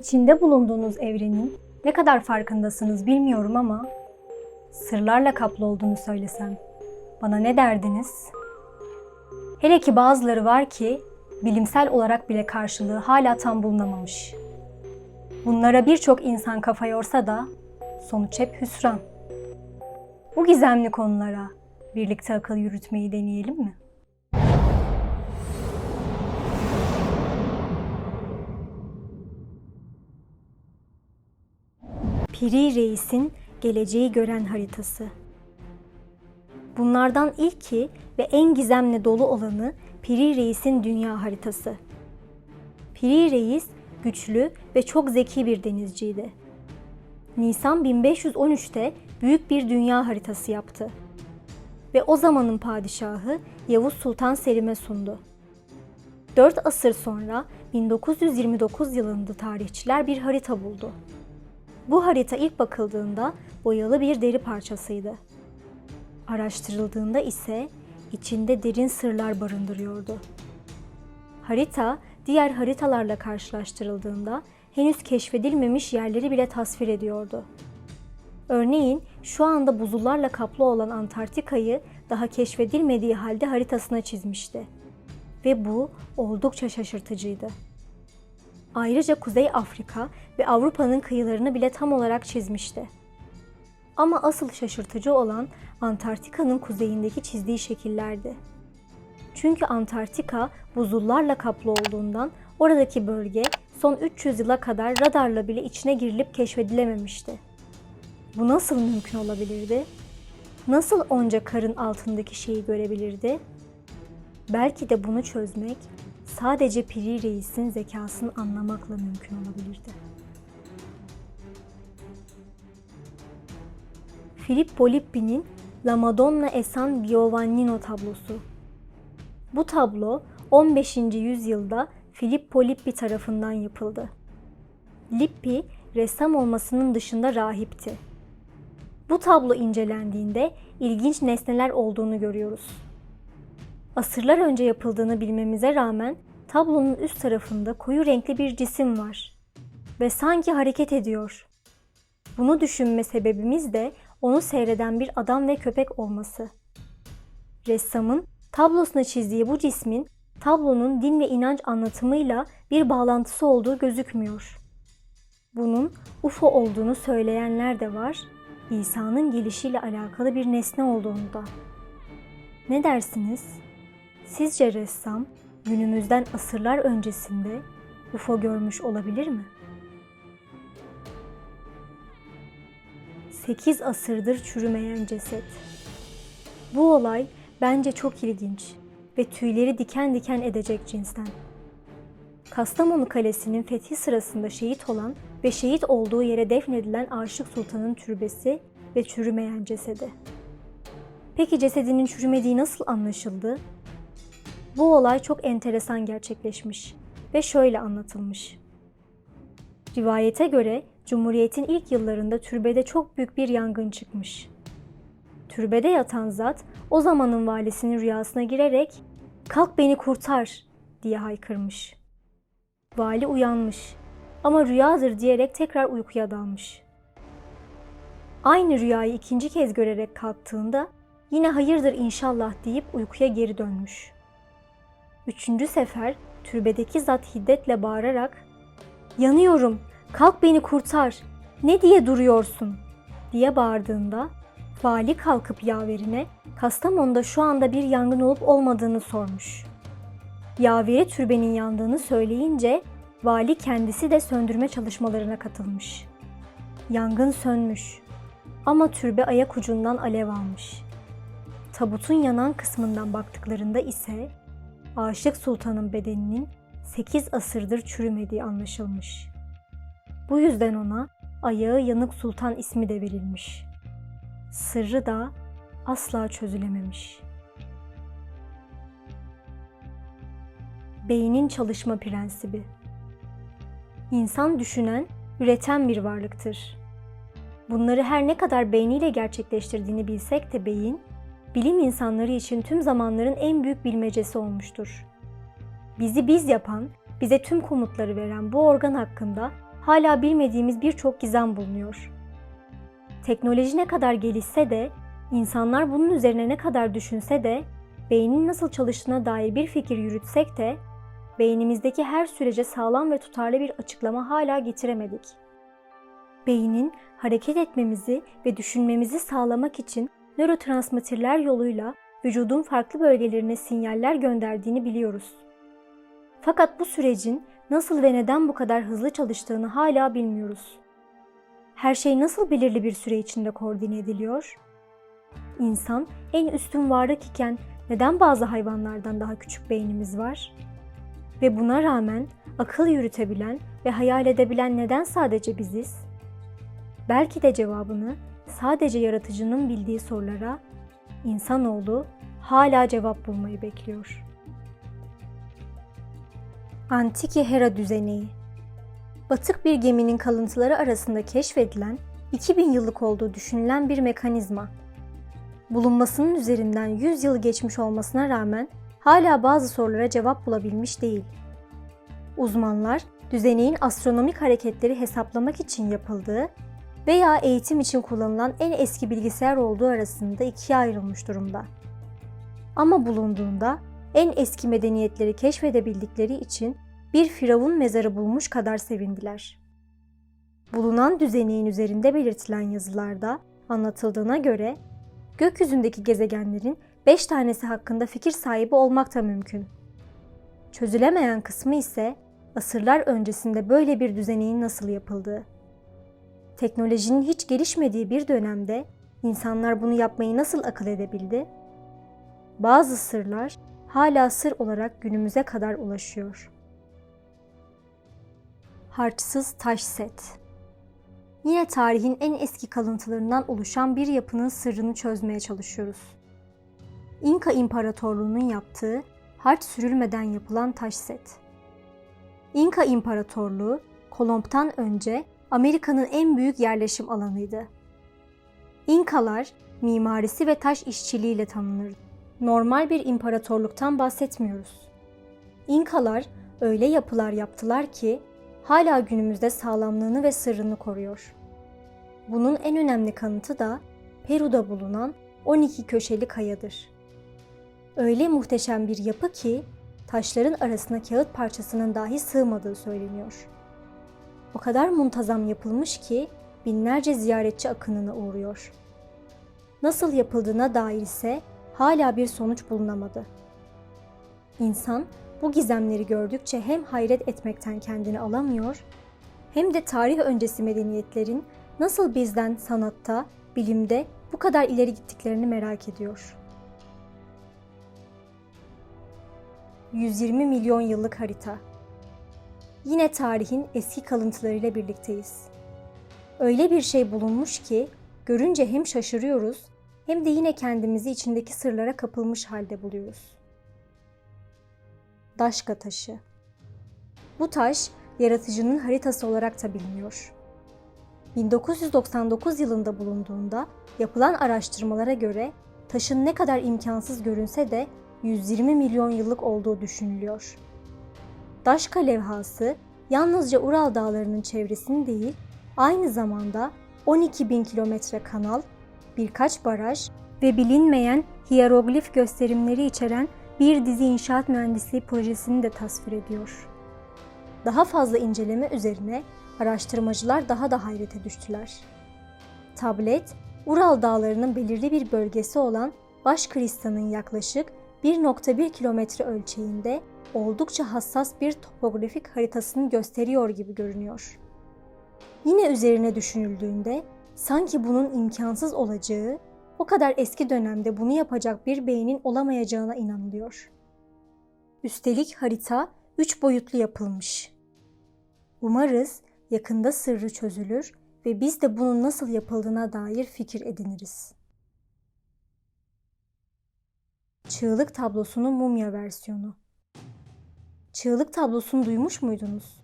İçinde bulunduğunuz evrenin ne kadar farkındasınız bilmiyorum ama sırlarla kaplı olduğunu söylesem bana ne derdiniz? Hele ki bazıları var ki bilimsel olarak bile karşılığı hala tam bulunamamış. Bunlara birçok insan kafa yorsa da sonuç hep hüsran. Bu gizemli konulara birlikte akıl yürütmeyi deneyelim mi? Piri Reis'in geleceği gören haritası. Bunlardan ilki ve en gizemle dolu olanı Piri Reis'in dünya haritası. Piri Reis güçlü ve çok zeki bir denizciydi. Nisan 1513'te büyük bir dünya haritası yaptı ve o zamanın padişahı Yavuz Sultan Selim'e sundu. 4 asır sonra 1929 yılında tarihçiler bir harita buldu. Bu harita ilk bakıldığında boyalı bir deri parçasıydı. Araştırıldığında ise içinde derin sırlar barındırıyordu. Harita diğer haritalarla karşılaştırıldığında henüz keşfedilmemiş yerleri bile tasvir ediyordu. Örneğin şu anda buzullarla kaplı olan Antarktika'yı daha keşfedilmediği halde haritasına çizmişti. Ve bu oldukça şaşırtıcıydı. Ayrıca Kuzey Afrika ve Avrupa'nın kıyılarını bile tam olarak çizmişti. Ama asıl şaşırtıcı olan Antarktika'nın kuzeyindeki çizdiği şekillerdi. Çünkü Antarktika buzullarla kaplı olduğundan oradaki bölge son 300 yıla kadar radarla bile içine girilip keşfedilememişti. Bu nasıl mümkün olabilirdi? Nasıl onca karın altındaki şeyi görebilirdi? Belki de bunu çözmek sadece Piri Reis'in zekasını anlamakla mümkün olabilirdi. Filippo Lippi'nin La Madonna e San Giovannino tablosu. Bu tablo 15. yüzyılda Filippo Lippi tarafından yapıldı. Lippi ressam olmasının dışında rahipti. Bu tablo incelendiğinde ilginç nesneler olduğunu görüyoruz. Asırlar önce yapıldığını bilmemize rağmen tablonun üst tarafında koyu renkli bir cisim var ve sanki hareket ediyor. Bunu düşünme sebebimiz de onu seyreden bir adam ve köpek olması. Ressamın tablosuna çizdiği bu cismin tablonun din ve inanç anlatımıyla bir bağlantısı olduğu gözükmüyor. Bunun UFO olduğunu söyleyenler de var, İsa'nın gelişiyle alakalı bir nesne olduğunu da. Ne dersiniz? Sizce ressam günümüzden asırlar öncesinde UFO görmüş olabilir mi? 8 asırdır çürümeyen ceset. Bu olay bence çok ilginç ve tüyleri diken diken edecek cinsten. Kastamonu Kalesi'nin fethi sırasında şehit olan ve şehit olduğu yere defnedilen Aşık Sultan'ın türbesi ve çürümeyen cesedi. Peki cesedinin çürümediği nasıl anlaşıldı? Bu olay çok enteresan gerçekleşmiş ve şöyle anlatılmış. Rivayete göre Cumhuriyet'in ilk yıllarında türbede çok büyük bir yangın çıkmış. Türbede yatan zat o zamanın valisinin rüyasına girerek "Kalk beni kurtar." diye haykırmış. Vali uyanmış ama rüyadır diyerek tekrar uykuya dalmış. Aynı rüyayı ikinci kez görerek kalktığında yine hayırdır inşallah deyip uykuya geri dönmüş. Üçüncü sefer türbedeki zat hiddetle bağırarak ''Yanıyorum, kalk beni kurtar, ne diye duruyorsun?'' diye bağırdığında vali kalkıp yaverine Kastamonu'da şu anda bir yangın olup olmadığını sormuş. Yaveri türbenin yandığını söyleyince vali kendisi de söndürme çalışmalarına katılmış. Yangın sönmüş ama türbe ayak ucundan alev almış. Tabutun yanan kısmından baktıklarında ise Aşık Sultan'ın bedeninin 8 asırdır çürümediği anlaşılmış. Bu yüzden ona ayağı yanık sultan ismi de verilmiş. Sırrı da asla çözülememiş. Beynin çalışma prensibi. İnsan düşünen, üreten bir varlıktır. Bunları her ne kadar beyniyle gerçekleştirdiğini bilsek de beyin, bilim insanları için tüm zamanların en büyük bilmecesi olmuştur. Bizi biz yapan, bize tüm komutları veren bu organ hakkında hala bilmediğimiz birçok gizem bulunuyor. Teknoloji ne kadar gelişse de, insanlar bunun üzerine ne kadar düşünse de, beynin nasıl çalıştığına dair bir fikir yürütsek de, beynimizdeki her sürece sağlam ve tutarlı bir açıklama hala getiremedik. Beynin hareket etmemizi ve düşünmemizi sağlamak için nörotransmitterler yoluyla vücudun farklı bölgelerine sinyaller gönderdiğini biliyoruz. Fakat bu sürecin nasıl ve neden bu kadar hızlı çalıştığını hala bilmiyoruz. Her şey nasıl belirli bir süre içinde koordine ediliyor? İnsan en üstün varlık iken neden bazı hayvanlardan daha küçük beynimiz var? Ve buna rağmen akıl yürütebilen ve hayal edebilen neden sadece biziz? Belki de cevabını sadece yaratıcının bildiği sorulara insanoğlu hala cevap bulmayı bekliyor. Antiki Hera düzeneği Batık bir geminin kalıntıları arasında keşfedilen 2000 yıllık olduğu düşünülen bir mekanizma. Bulunmasının üzerinden 100 yıl geçmiş olmasına rağmen hala bazı sorulara cevap bulabilmiş değil. Uzmanlar, düzeneğin astronomik hareketleri hesaplamak için yapıldığı veya eğitim için kullanılan en eski bilgisayar olduğu arasında ikiye ayrılmış durumda. Ama bulunduğunda en eski medeniyetleri keşfedebildikleri için bir firavun mezarı bulmuş kadar sevindiler. Bulunan düzeneğin üzerinde belirtilen yazılarda anlatıldığına göre gökyüzündeki gezegenlerin 5 tanesi hakkında fikir sahibi olmak da mümkün. Çözülemeyen kısmı ise asırlar öncesinde böyle bir düzeneğin nasıl yapıldığı. Teknolojinin hiç gelişmediği bir dönemde insanlar bunu yapmayı nasıl akıl edebildi? Bazı sırlar hala sır olarak günümüze kadar ulaşıyor. Harçsız taş set. Yine tarihin en eski kalıntılarından oluşan bir yapının sırrını çözmeye çalışıyoruz. İnka İmparatorluğu'nun yaptığı harç sürülmeden yapılan taş set. İnka İmparatorluğu, Kolomb'tan önce Amerika'nın en büyük yerleşim alanıydı. İnkalar mimarisi ve taş işçiliğiyle tanınır. Normal bir imparatorluktan bahsetmiyoruz. İnkalar öyle yapılar yaptılar ki hala günümüzde sağlamlığını ve sırrını koruyor. Bunun en önemli kanıtı da Peru'da bulunan 12 köşeli kayadır. Öyle muhteşem bir yapı ki taşların arasına kağıt parçasının dahi sığmadığı söyleniyor. O kadar muntazam yapılmış ki binlerce ziyaretçi akınına uğruyor. Nasıl yapıldığına dair ise hala bir sonuç bulunamadı. İnsan bu gizemleri gördükçe hem hayret etmekten kendini alamıyor, hem de tarih öncesi medeniyetlerin nasıl bizden sanatta, bilimde bu kadar ileri gittiklerini merak ediyor. 120 milyon yıllık harita. Yine tarihin eski kalıntılarıyla birlikteyiz. Öyle bir şey bulunmuş ki görünce hem şaşırıyoruz hem de yine kendimizi içindeki sırlara kapılmış halde buluyoruz. Daşka taşı. Bu taş yaratıcının haritası olarak da biliniyor. 1999 yılında bulunduğunda yapılan araştırmalara göre taşın ne kadar imkansız görünse de 120 milyon yıllık olduğu düşünülüyor. Daşka levhası yalnızca Ural Dağları'nın çevresini değil, aynı zamanda 12 bin kilometre kanal, birkaç baraj ve bilinmeyen hieroglif gösterimleri içeren bir dizi inşaat mühendisliği projesini de tasvir ediyor. Daha fazla inceleme üzerine araştırmacılar daha da hayrete düştüler. Tablet, Ural Dağları'nın belirli bir bölgesi olan Başkristan'ın yaklaşık 1.1 kilometre ölçeğinde oldukça hassas bir topografik haritasını gösteriyor gibi görünüyor. Yine üzerine düşünüldüğünde sanki bunun imkansız olacağı, o kadar eski dönemde bunu yapacak bir beynin olamayacağına inanılıyor. Üstelik harita üç boyutlu yapılmış. Umarız yakında sırrı çözülür ve biz de bunun nasıl yapıldığına dair fikir ediniriz. Çığlık tablosunun mumya versiyonu. Çığlık tablosunu duymuş muydunuz?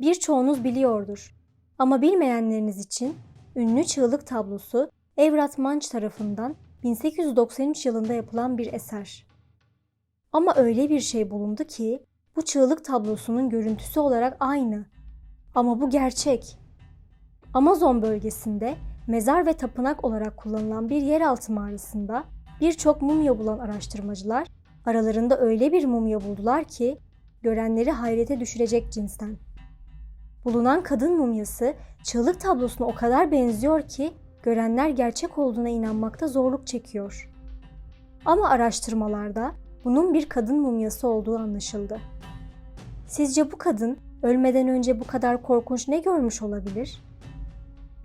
Birçoğunuz biliyordur. Ama bilmeyenleriniz için ünlü çığlık tablosu Evrat Manç tarafından 1893 yılında yapılan bir eser. Ama öyle bir şey bulundu ki bu çığlık tablosunun görüntüsü olarak aynı. Ama bu gerçek. Amazon bölgesinde mezar ve tapınak olarak kullanılan bir yeraltı mağarasında birçok mumya bulan araştırmacılar aralarında öyle bir mumya buldular ki görenleri hayrete düşürecek cinsten. Bulunan kadın mumyası çığlık tablosuna o kadar benziyor ki görenler gerçek olduğuna inanmakta zorluk çekiyor. Ama araştırmalarda bunun bir kadın mumyası olduğu anlaşıldı. Sizce bu kadın ölmeden önce bu kadar korkunç ne görmüş olabilir?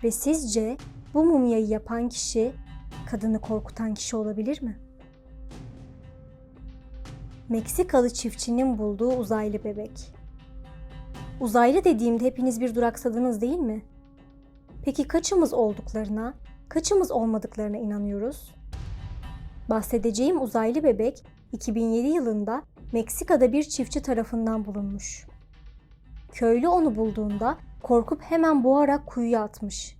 Ve sizce bu mumyayı yapan kişi kadını korkutan kişi olabilir mi? Meksikalı çiftçinin bulduğu uzaylı bebek. Uzaylı dediğimde hepiniz bir duraksadınız değil mi? Peki kaçımız olduklarına, kaçımız olmadıklarına inanıyoruz? Bahsedeceğim uzaylı bebek 2007 yılında Meksika'da bir çiftçi tarafından bulunmuş. Köylü onu bulduğunda korkup hemen boğarak kuyuya atmış.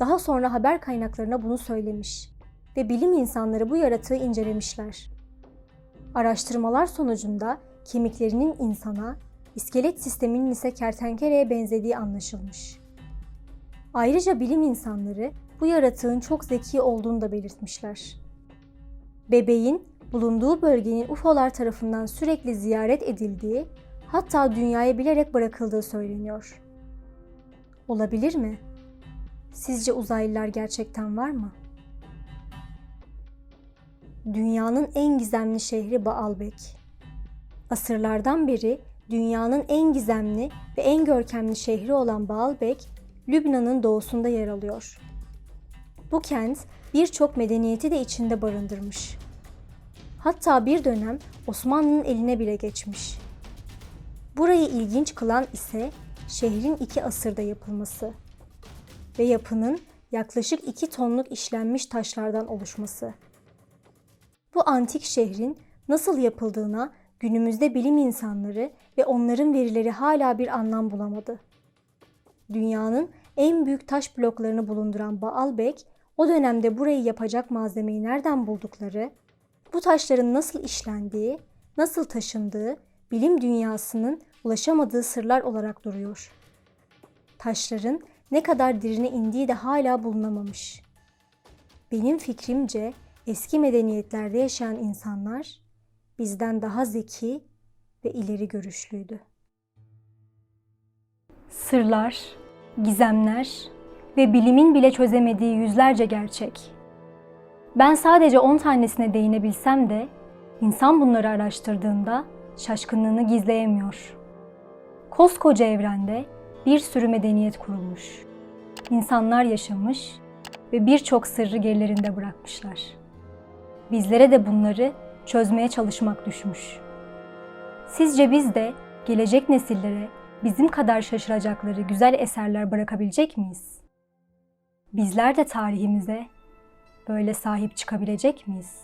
Daha sonra haber kaynaklarına bunu söylemiş ve bilim insanları bu yaratığı incelemişler. Araştırmalar sonucunda kemiklerinin insana, iskelet sisteminin ise kertenkeleye benzediği anlaşılmış. Ayrıca bilim insanları bu yaratığın çok zeki olduğunu da belirtmişler. Bebeğin bulunduğu bölgenin UFO'lar tarafından sürekli ziyaret edildiği, hatta dünyaya bilerek bırakıldığı söyleniyor. Olabilir mi? Sizce uzaylılar gerçekten var mı? Dünyanın en gizemli şehri Baalbek. Asırlardan beri dünyanın en gizemli ve en görkemli şehri olan Baalbek, Lübnan'ın doğusunda yer alıyor. Bu kent birçok medeniyeti de içinde barındırmış. Hatta bir dönem Osmanlı'nın eline bile geçmiş. Burayı ilginç kılan ise şehrin iki asırda yapılması ve yapının yaklaşık 2 tonluk işlenmiş taşlardan oluşması. Bu antik şehrin nasıl yapıldığına günümüzde bilim insanları ve onların verileri hala bir anlam bulamadı. Dünyanın en büyük taş bloklarını bulunduran Baalbek, o dönemde burayı yapacak malzemeyi nereden buldukları, bu taşların nasıl işlendiği, nasıl taşındığı bilim dünyasının ulaşamadığı sırlar olarak duruyor. Taşların ne kadar derine indiği de hala bulunamamış. Benim fikrimce eski medeniyetlerde yaşayan insanlar bizden daha zeki ve ileri görüşlüydü. Sırlar, gizemler ve bilimin bile çözemediği yüzlerce gerçek. Ben sadece 10 tanesine değinebilsem de insan bunları araştırdığında şaşkınlığını gizleyemiyor. Koskoca evrende bir sürü medeniyet kurulmuş. İnsanlar yaşamış ve birçok sırrı gerilerinde bırakmışlar. Bizlere de bunları çözmeye çalışmak düşmüş. Sizce biz de gelecek nesillere bizim kadar şaşıracakları güzel eserler bırakabilecek miyiz? Bizler de tarihimize böyle sahip çıkabilecek miyiz?